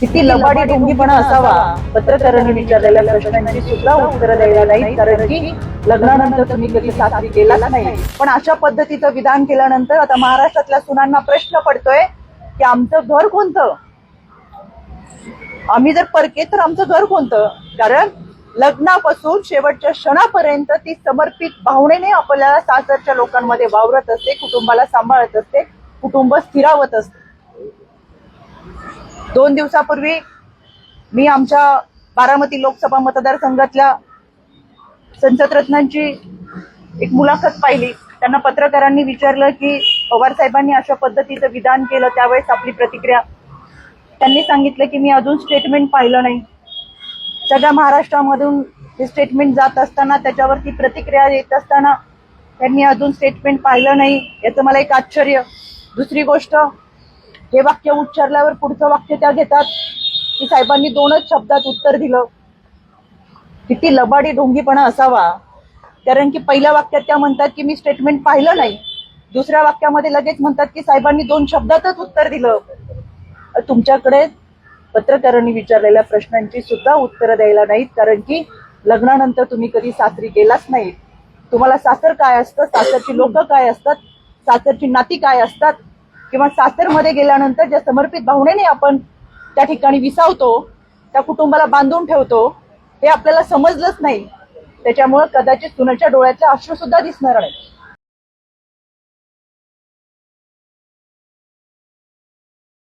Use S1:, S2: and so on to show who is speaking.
S1: किती लबाडी ढोंगीपणा असावा? पत्रकारांनी विचारलेल्या प्रश्नांची सुद्धा उत्तरं द्यायला नाही कारण की लग्नानंतर तुम्ही कधी सासरी केलाच नाही. पण अशा पद्धतीचं विधान केल्यानंतर आता महाराष्ट्रातल्या सुनांना प्रश्न पडतोय की आमचं घर कोणतं? आम्ही जर परके तर आमचं घर कोणतं? कारण लग्नापासून शेवटच्या क्षणापर्यंत ती समर्पित भावनेने आपल्याला सासरच्या लोकांमध्ये वावरत असते कुटुंबाला सांभाळत असते कुटुंब स्थिरावत असते. दोन दिवसापूर्वी मी आमच्या बारामती लोकसभा मतदारसंघातल्या संसदरत्नांची एक मुलाखत पाहिली. त्यांना पत्रकारांनी विचारलं की पवार साहेबांनी अशा पद्धतीचं विधान केलं त्यावेळेस आपली प्रतिक्रिया. त्यांनी सांगितलं की मी अजून स्टेटमेंट पाहिलं नाही. सगळ्या महाराष्ट्रामधून हे स्टेटमेंट जात असताना त्याच्यावरती प्रतिक्रिया येत असताना त्यांनी अजून स्टेटमेंट पाहिलं नाही. याचं मला एक आश्चर्य. दुसरी गोष्ट हे वाक्य उच्चारल्यावर पुढचं वाक्य त्या घेतात. की साहेबांनी दोनच शब्दात उत्तर दिलं. किती लबाडी ढोंगीपणा असावा. कारण की पहिल्या वाक्यात त्या म्हणतात की मी स्टेटमेंट पाहिलं नाही. दुसऱ्या वाक्यामध्ये लगेच म्हणतात की साहेबांनी दोन शब्दातच उत्तर दिलं. तुमच्याकडे पत्रकारांनी विचारलेल्या प्रश्नांची सुद्धा उत्तरं द्यायला नाहीत. कारण की लग्नानंतर तुम्ही कधी सासरी केलाच नाही तुम्हाला सासर काय असतं? सासरची लोक काय असतात? सासरची नाती काय असतात? किंवा सासरमध्ये गेल्यानंतर ज्या समर्पित भावनेने आपण त्या ठिकाणी विसावतो त्या कुटुंबाला बांधून ठेवतो हे आपल्याला समजलंच नाही. त्याच्यामुळं कदाचित सुनाच्या डोळ्यातले अश्रू सुद्धा दिसणार नाही.